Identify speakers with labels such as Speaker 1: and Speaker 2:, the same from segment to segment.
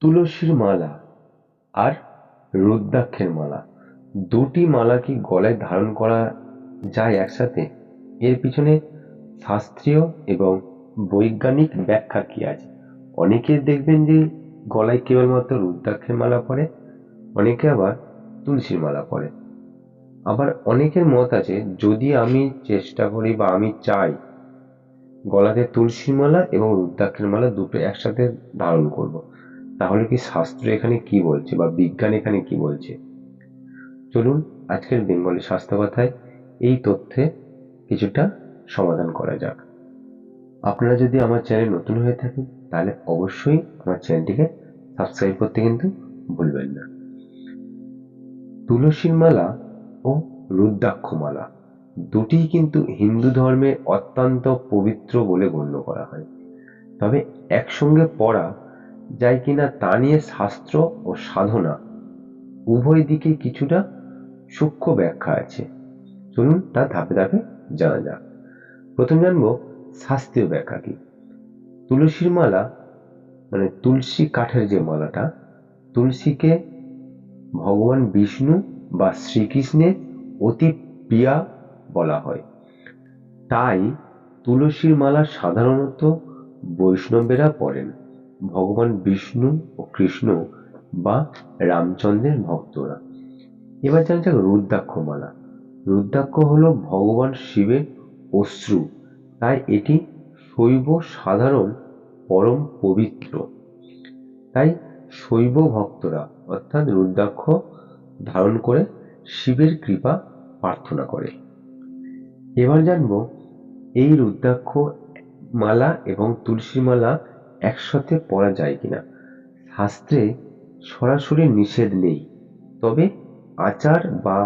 Speaker 1: তুলসীর মালা আর রুদ্রাক্ষের মালা। দুটি মালা কি গলায় ধারণ করা যায় একসাথে? এর পিছনে শাস্ত্রীয় এবং বৈজ্ঞানিক ব্যাখ্যা কি আছে? অনেকে দেখবেন যে গলায় কেবলমাত্র রুদ্রাক্ষের মালা পরে, অনেকে আবার তুলসীর মালা পরে। আবার অনেকের মত আছে, যদি আমি চেষ্টা করি বা আমি চাই, গলাতে তুলসীর মালা এবং রুদ্রাক্ষের মালা দুটো একসাথে ধারণ করব। তাহলে কি শাস্ত্র এখানে কি বলছে বা বিজ্ঞান এখানে কি বলছে? চলুন আজকের বেঙ্গলি স্বাস্থ্য কথায় এই তথ্যে কিছুটা সমাধান করা যাক। আপনারা যদি আমার চ্যানেল নতুন হয়ে থাকেন, তাহলে অবশ্যই আমার চ্যানেলটিকে সাবস্ক্রাইব করতে কিন্তু ভুলবেন না। তুলসীর মালা ও রুদ্রাক্ষ মালা দুটি কিন্তু হিন্দু ধর্মে অত্যন্ত পবিত্র বলে গণ্য করা হয়। তবে একসঙ্গে পড়া যায় কিনা তা নিয়ে শাস্ত্র ও সাধনা। উভয় দিকে কিছুটা সূক্ষ্ম ব্যাখ্যা আছে। চলুন তা ধাপে ধাপে জানা যাক। প্রথম জানব শাস্ত্রীয় ব্যাখ্যা কি? তুলসীর মালা মানে তুলসী কাঠের যে মালাটা, তুলসীকে ভগবান বিষ্ণু বা শ্রীকৃষ্ণের অতি প্রিয়া বলা হয়। তাই তুলসীর মালা সাধারণত বৈষ্ণবেরা পড়েন ভগবান বিষ্ণু ও কৃষ্ণ বা রামচন্দ্রের ভক্তরা। এবার জানা যাক রুদ্রাক্ষ মালা রুদ্রাক্ষ হলো ভগবান শিবের অশ্রু, তাই এটি শৈব সাধারণ পরম পবিত্র। তাই শৈব ভক্তরা অর্থাৎ রুদ্রাক্ষ ধারণ করে শিবের কৃপা প্রার্থনা করে। এবার জানব এই রুদ্রাক্ষ মালা এবং তুলসী মালা একসাথে পরা যায় কিনা? শাস্ত্রে সরাসরি নিষেধ নেই। তবে আচার বা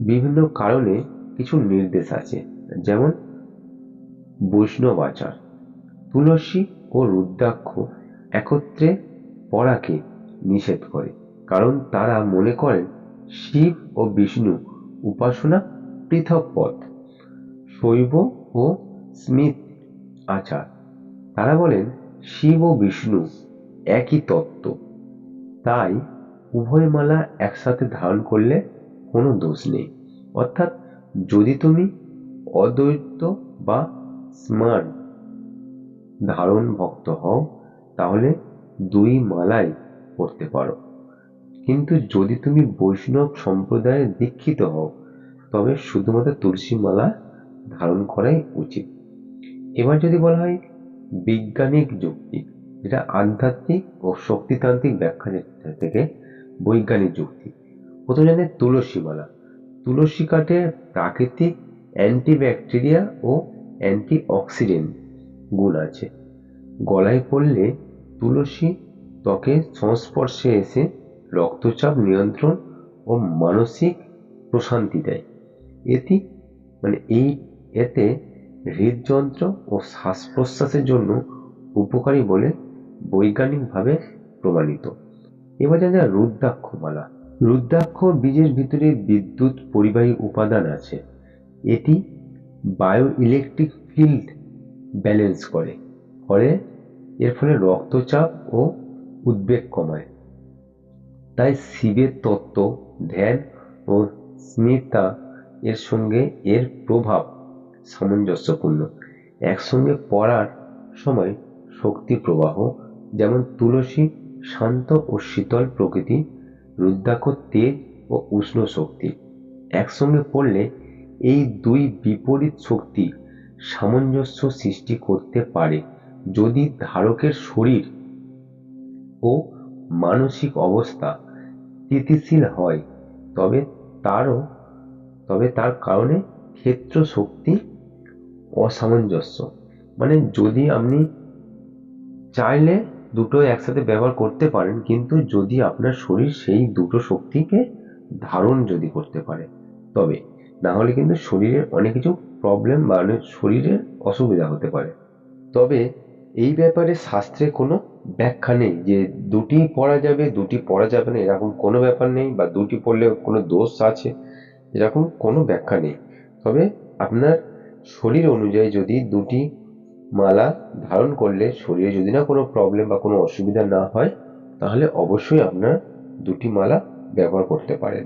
Speaker 1: বিভিন্ন কারণে কিছু নির্দেশ আছে, যেমন বৈষ্ণব আচার। তুলসী ও রুদ্রাক্ষ একত্রে পড়াকে নিষেধ করে, কারণ তারা মনে করেন শিব ও বিষ্ণু উপাসনা পৃথক পথ। শৈব ও স্মিথ আচার তারা বলেন, শিব ও বিষ্ণু একই তত্ত্ব। তাই উভয় মালা একসাথে ধারণ করলে কোনো দোষ নেই। অর্থাৎ যদি তুমি অদ্বৈত বা স্মার্ট ধারণ ভক্ত হও, তাহলে দুই মালাই পড়তে পারো। কিন্তু যদি তুমি বৈষ্ণব সম্প্রদায়ে দীক্ষিত হও, তবে শুধুমাত্র তুলসী মালা ধারণ করাই উচিত। এবার যদি বলা হয় বিজ্ঞানিক যুক্তি, যেটা আধ্যাত্মিক ও শক্তিতান্ত্রিক ব্যাখ্যা থেকে বৈজ্ঞানিক যুক্তি। প্রথম জানে তুলসী মালা। তুলসী কাঠের প্রাকৃতিক অ্যান্টিব্যাকটেরিয়া ও অ্যান্টিঅক্সিডেন্ট গুণ আছে। গলায় পড়লে তুলসী ত্বকের সংস্পর্শে এসে রক্তচাপ নিয়ন্ত্রণ ও মানসিক প্রশান্তি দেয়। এটি মানে এই এতে হৃদযন্ত্র ও শ্বাস প্রশ্বাসের জন্য উপকারী বলে বৈজ্ঞানিকভাবে প্রমাণিত। এবার জানা যায় রুদ্রাক্ষ মালা রুদ্রাক্ষ বীজের ভিতরে বিদ্যুৎ পরিবাহী উপাদান আছে। এটি বায়ো ইলেকট্রিক ফিল্ড ব্যালেন্স করে। ফলে এর ফলে রক্তচাপ ও উদ্বেগ কমায়। তাই শিবের তত্ত্ব, ধ্যান ও স্মিতা এর সঙ্গে এর প্রভাব সামঞ্জস্যপূর্ণ। একসঙ্গে পড়ার সময় শক্তি প্রবাহ, যেমন তুলসী, শান্ত ও শীতল প্রকৃতি, রুদ্রাক্ষ তেজ ও উষ্ণ শক্তি। একসঙ্গে পড়লে এই দুই বিপরীত শক্তি সামঞ্জস্য সৃষ্টি করতে পারে, যদি ধারকের শরীর ও মানসিক অবস্থা স্থিতিশীল হয়, তবে তারও, তবে তার কারণে ক্ষেত্র শক্তি অসামঞ্জস্য। মানে যদি আপনি চাইলে দুটো একসাথে ব্যবহার করতে পারেন, কিন্তু যদি আপনার শরীর সেই দুটো শক্তিকে ধারণ যদি করতে পারে, তবে না হলে কিন্তু শরীরের অনেক কিছু প্রবলেম বা অনেক শরীরের অসুবিধা হতে পারে। তবে এই ব্যাপারে শাস্ত্রে কোনো ব্যাখ্যা নেই যে দুটি পড়া যাবে, দুটি পড়া যাবে না, এরকম কোনো ব্যাপার নেই বা দুটি পড়লে কোনো দোষ আছে, এরকম কোনো ব্যাখ্যা নেই। তবে আপনার শরীর অনুযায়ী যদি দুটি মালা ধারণ করলে শরীরে যদি না কোনো প্রবলেম বা কোনো অসুবিধা না হয়, তাহলে অবশ্যই আপনার দুটি মালা ব্যবহার করতে পারেন।